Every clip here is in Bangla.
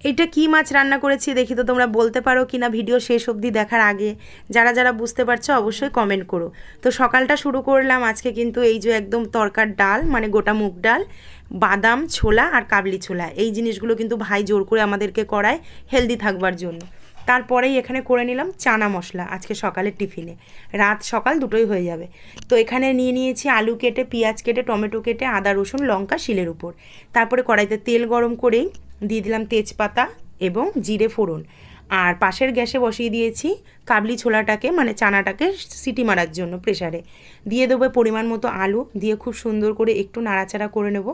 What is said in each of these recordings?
এটা কি মাছ রান্না করেছি দেখি তো তোমরা বলতে পারো কি না ভিডিও শেষ অবধি দেখার আগে। যারা যারা বুঝতে পারছ অবশ্যই কমেন্ট করো। তো সকালটা শুরু করলাম, আজকে কিন্তু এই যে একদম তরকার ডাল মানে গোটা মুগ ডাল, বাদাম ছোলা আর কাবলি ছোলা। এই জিনিসগুলো কিন্তু ভাই জোর করে আমাদেরকে করায় হেলদি থাকবার জন্য। তারপরেই এখানে করে নিলাম চানা মশলা আজকে সকালের টিফিনে রাত সকাল দুটোই হয়ে যাবে। তো এখানে নিয়ে নিয়েছি আলু কেটে, পেঁয়াজ কেটে, টমেটো কেটে, আদা, রসুন, লঙ্কা, শিলের উপর। তারপরে কড়াইতে তেল গরম করেই দিয়ে দিলাম তেজপাতা এবং জিরে ফোড়ন। আর পাশের গ্যাসে বসিয়ে দিয়েছি কাবলি ছোলাটাকে মানে চানাটাকে সিটি মারার জন্য প্রেসারে। দিয়ে দেবো পরিমাণ মতো আলু, দিয়ে খুব সুন্দর করে একটু নাড়াচাড়া করে নেব।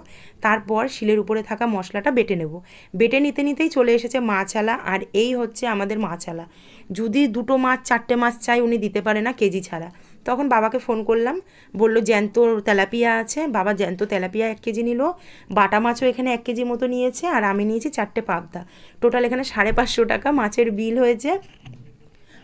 তারপর শিলের উপরে থাকা মশলাটা বেটে নেব। বেটে নিতে নিতেই চলে এসেছে মাছালা আর এই হচ্ছে আমাদের মাছালা যদি দুটো মাছ, চারটে মাছ চাই, উনি দিতে পারে না কেজি ছাড়া। তখন বাবাকে ফোন করলাম। বলল, জ্যান্ত তেলাপিয়া আছে। বাবা, জ্যান্ত তেলাপিয়া এক কেজি নিল। বাটা মাছও এখানে এক কেজি মতো নিয়েছে আর আমি নিয়েছি চারটে পাবদা। টোটাল এখানে সাড়ে পাঁচশো টাকা মাছের বিল হয়েছে।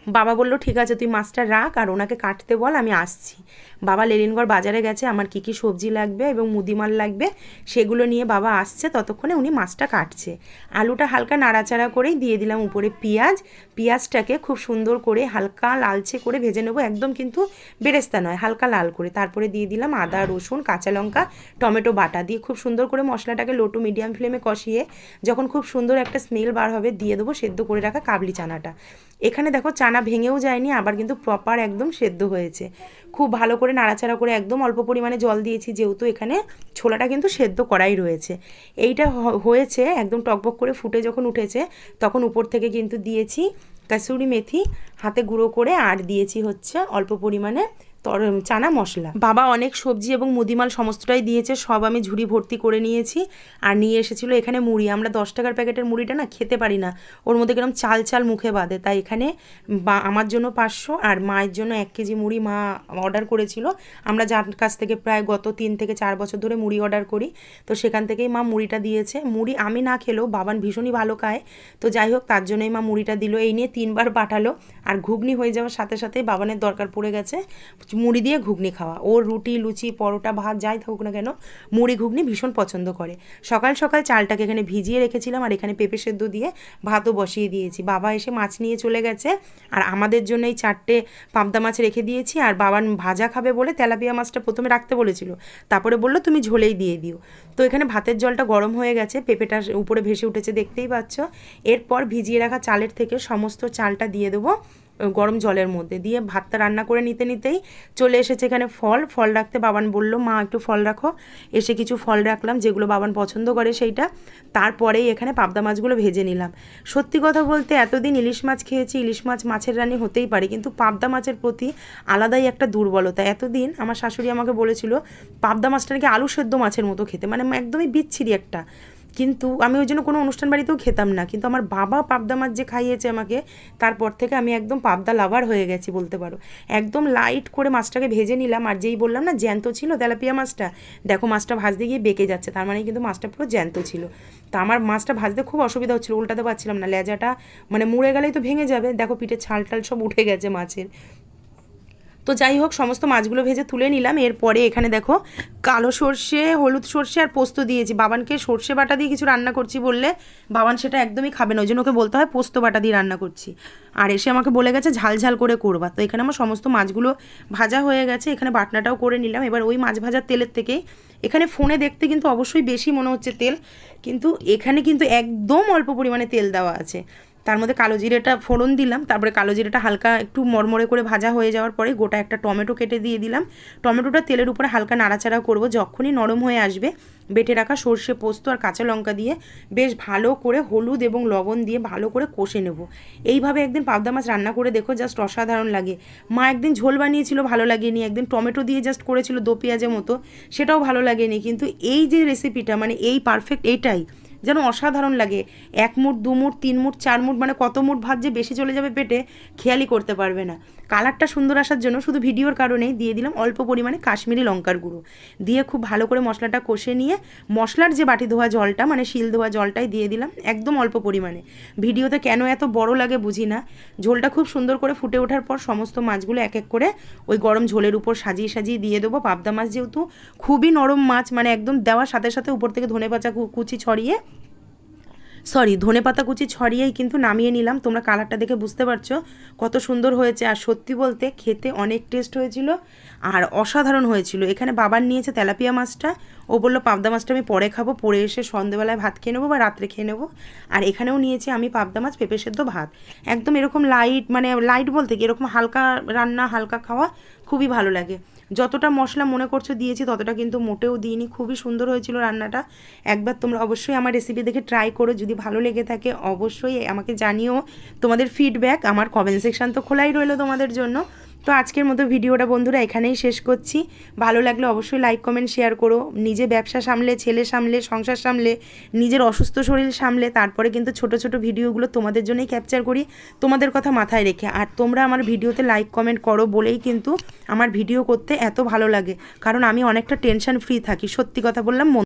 বাবা বলল, ঠিক আছে, তুই মাছটা রাখ আর ওনাকে কাটতে বল, আমি আসছি। বাবা, লেলিনগড় বাজারে গেছে, আমার কী কী সবজি লাগবে এবং মুদিমাল লাগবে সেগুলো নিয়ে বাবা আসছে। ততক্ষণে উনি মাছটা কাটছে। আলুটা হালকা নাড়াচাড়া করেই দিয়ে দিলাম উপরে পেঁয়াজ পেঁয়াজটাকে খুব সুন্দর করে হালকা লালচে করে ভেজে নেব। একদম কিন্তু বেরেস্তা নয়, হালকা লাল করে। তারপরে দিয়ে দিলাম আদা, রসুন, কাঁচা লঙ্কা, টমেটো বাটা দিয়ে খুব সুন্দর করে মশলাটাকে লোটু মিডিয়াম ফ্লেমে কষিয়ে যখন খুব সুন্দর একটা স্মেল বার হবে দিয়ে দেবো সেদ্ধ করে রাখা কাবলি চানাটা। এখানে দেখো চানা ভেঙেও যায়নি, আবার কিন্তু প্রপার একদম সেদ্ধ হয়েছে। খুব ভালো করে নাড়াচাড়া করে একদম অল্প পরিমাণে জল দিয়েছি, যেহেতু এখানে ছোলাটা কিন্তু সেদ্ধ করাই রয়েছে। এইটা হয়েছে একদম টকবক করে ফুটে যখন উঠেছে, তখন উপর থেকে কিন্তু দিয়েছি কাসুরি মেথি, হাতে গুঁড়ো করে, আর দিয়েছি হচ্ছে অল্প পরিমাণে তর চানা মশলা। বাবা অনেক সবজি এবং মুদিমাল সমস্তটাই দিয়েছে, সব আমি ঝুড়ি ভর্তি করে নিয়েছি আর নিয়ে এসেছিল এখানে মুড়ি। আমরা দশ টাকার প্যাকেটের মুড়িটা না খেতে পারি না, ওর মধ্যে কিরম চাল চাল মুখে বাঁধে। তাই এখানে বা, আমার জন্য পাঁচশো আর মায়ের জন্য এক কেজি মুড়ি মা অর্ডার করেছিল। আমরা যার কাছ থেকে প্রায় গত তিন থেকে চার বছর ধরে মুড়ি অর্ডার করি। তো সেখান থেকেই মা মুড়িটা দিয়েছে। মুড়ি আমি না খেলেও বাবান ভীষণই ভালো খায়। তো যাই হোক, তার জন্যই মা মুড়িটা দিল। এই নিয়ে তিনবার পাঠালো। আর ঘুগনি হয়ে যাওয়ার সাথে সাথে বাবানের দরকার পড়ে গেছে। মুড়ি দিয়ে ঘুগনি খাওয়া। ওর রুটি, লুচি, পরোটা, ভাত যাই থাকুক না কেন, মুড়ি ঘুগনি ভীষণ পছন্দ করে। সকাল সকাল চালটাকে এখানে ভিজিয়ে রেখেছিলাম আর এখানে পেঁপে সেদ্ধ দিয়ে ভাতও বসিয়ে দিয়েছি। বাবা এসে মাছ নিয়ে চলে গেছে আর আমাদের জন্য এই চারটে পাবদা মাছ রেখে দিয়েছি আর বাবার ভাজা খাবে বলে তেলাপিয়া মাছটা প্রথমে রাখতে বলেছিল। তারপরে বলল, তুমি ঝোলেই দিয়ে দিও। তো এখানে ভাতের জলটা গরম হয়ে গেছে, পেঁপেটা উপরে ভেসে উঠেছে, দেখতেই পাচ্ছ। এরপর ভিজিয়ে রাখা চালের থেকে সমস্ত চালটা দিয়ে দেবো। গরম জলের মধ্যে দিয়ে ভাতটা রান্না করে নিতে নিতেই চলে এসেছে এখানে ফল। ফল রাখতে বাবান বলল, মা, একটু ফল রাখো। এসে কিছু ফল রাখলাম, যেগুলো বাবান পছন্দ করে সেইটা। তারপরেই এখানে পাবদা মাছগুলো ভেজে নিলাম। সত্যি কথা বলতে এতদিন ইলিশ মাছ খেয়েছি, ইলিশ মাছ মাছের রানি হতেই পারে, কিন্তু পাবদা মাছের প্রতি আলাদাই একটা দুর্বলতা। এতদিন আমার শাশুড়ি আমাকে বলেছিল, পাবদা মাছটা নাকি আলু সেদ্ধ মাছের মতো খেতে। মানে একদমই বিচ্ছিরি একটা। কিন্তু আমি ওই জন্য কোনো অনুষ্ঠান বাড়িতেও খেতাম না। কিন্তু আমার বাবা পাবদা মাছ যে খাইয়েছে আমাকে, তারপর থেকে আমি একদম পাবদা লাভার হয়ে গেছি বলতে পারো। একদম লাইট করে মাছটাকে ভেজে নিলাম আর যেই বললাম না জ্যান্ত ছিল তেলাপিয়া মাছটা, দেখো মাছটা ভাজতে গিয়ে বেঁকে যাচ্ছে, তার মানে কিন্তু মাছটা পুরো জ্যান্ত ছিল। তা আমার মাছটা ভাজতে খুব অসুবিধা হচ্ছিল, উল্টাতে পারছিলাম না, লেজাটা মানে মুড়ে গেলেই তো ভেঙে যাবে, দেখো পিঠে ছাল টাল সব উঠে গেছে মাছের। তো যাই হোক, সমস্ত মাছগুলো ভেজে তুলে নিলাম। এরপরে এখানে দেখো, কালো সর্ষে, হলুদ সর্ষে আর পোস্ত দিয়েছি। বাবানকে সর্ষে বাটা দিয়ে কিছু রান্না করছি বললে বাবান সেটা একদমই খাবে না। ওই জন্য ওকে বলতে হয় পোস্ত বাটা দিয়ে রান্না করছি। আর এসে আমাকে বলে গেছে, ঝাল ঝাল করে করবা। তো এখানে আমার সমস্ত মাছগুলো ভাজা হয়ে গেছে। এখানে বাটনাটাও করে নিলাম। এবার ওই মাছ ভাজার তেলের থেকেই, এখানে ফোনে দেখতে কিন্তু অবশ্যই বেশি মনে হচ্ছে তেল, কিন্তু এখানে কিন্তু একদম অল্প পরিমাণে তেল দেওয়া আছে। তার মধ্যে কালো জিরেটা ফোড়ন দিলাম, তারপরে কালো জিরেটা হালকা একটু মরমরে করে ভাজা হয়ে যাওয়ার পরে গোটা একটা টমেটো কেটে দিয়ে দিলাম। টমেটোটা তেলের উপরে হালকা নাড়াচাড়া করব, যখনই নরম হয়ে আসবে, বেটে রাখা সর্ষে পোস্ত আর কাঁচা লঙ্কা দিয়ে বেশ ভালো করে হলুদ এবং লবণ দিয়ে ভালো করে কষে নেব। এইভাবে একদিন পাবদা মাছ রান্না করে দেখো, জাস্ট অসাধারণ লাগে। মা একদিন ঝোল বানিয়েছিল, ভালো লাগেনি। একদিন টমেটো দিয়ে জাস্ট করেছিল দো পেঁয়াজের মতো, সেটাও ভালো লাগেনি। কিন্তু এই যে রেসিপিটা মানে এই পারফেক্ট এইটাই যেন অসাধারণ লাগে। এক মুঠ, দু মুঠ, তিন মুঠ, চার মুঠ মানে কত মুঠ ভাত যে বেশি চলে যাবে পেটে, খেয়ালই করতে পারবে না। কালারটা সুন্দর আসার জন্য শুধু ভিডিওর কারণেই দিয়ে দিলাম অল্প পরিমাণে কাশ্মীরি লঙ্কার গুঁড়ো। দিয়ে খুব ভালো করে মশলাটা কষে নিয়ে মশলার যে বাটি ধোয়া জলটা মানে শিল ধোয়া জলটাই দিয়ে দিলাম একদম অল্প পরিমাণে। ভিডিওতে কেন এত বড় লাগে বুঝি না। ঝোলটা খুব সুন্দর করে ফুটে ওঠার পর সমস্ত মাছগুলো এক এক করে ওই গরম ঝোলের উপর সাজিয়ে সাজিয়ে দিয়ে দেবো। পাবদা মাছ যেহেতু খুবই নরম মাছ মানে একদম দেওয়ার সাথে সাথে উপর থেকে ধনে পাচা কুচি ছড়িয়ে সরি ধনে পাতা কুচি ছড়িয়েই কিন্তু নামিয়ে নিলাম। তোমরা কালারটা দেখে বুঝতে পারছ কত সুন্দর হয়েছে। আর সত্যি বলতে খেতে অনেক টেস্ট হয়েছিল আর অসাধারণ হয়েছিল। এখানে বাবার নিয়েছে তেলাপিয়া মাছটা। ও বলল, পাবদা মাছটা আমি পরে খাব। পরে এসে সন্ধেবেলায় ভাত খেয়ে নেব বা রাত্রে খেয়ে নেব। আর এখানেও নিয়েছি আমি পাবদা মাছ, পেঁপে সেদ্ধ ভাত। একদম এরকম লাইট মানে লাইট বলতে কি, এরকম হালকা রান্না, হালকা খাওয়া খুবই ভালো লাগে। যতটা মশলা মনে করছ দিয়েছি, ততটা কিন্তু মোটেও দিইনি। খুবই সুন্দর হয়েছিল রান্নাটা। একবার তোমরা অবশ্যই আমার রেসিপি দেখে ট্রাই করো, যদি ভালো লেগে থাকে অবশ্যই আমাকে জানিও তোমাদের ফিডব্যাক আমার কমেন্ট সেকশান তো খোলাই রইল তোমাদের জন্য। তো আজকের মতো ভিডিওটা বন্ধুরা এখানেই শেষ করছি। ভালো লাগলে অবশ্যই লাইক কমেন্ট শেয়ার করো। নিজে ব্যবসা সামলে, ছেলে সামলে, সংসার সামলে, নিজের অসুস্থ শরীর সামলে, তারপরে কিন্তু ছোট ছোট ভিডিওগুলো তোমাদের জন্যই ক্যাপচার করি, তোমাদের কথা মাথায় রেখে। আর তোমরা আমার ভিডিওতে লাইক কমেন্ট করো বলেই কিন্তু আমার ভিডিও করতে এত ভালো লাগে। কারণ আমি অনেকটা টেনশন ফ্রি থাকি। সত্যি কথা বললাম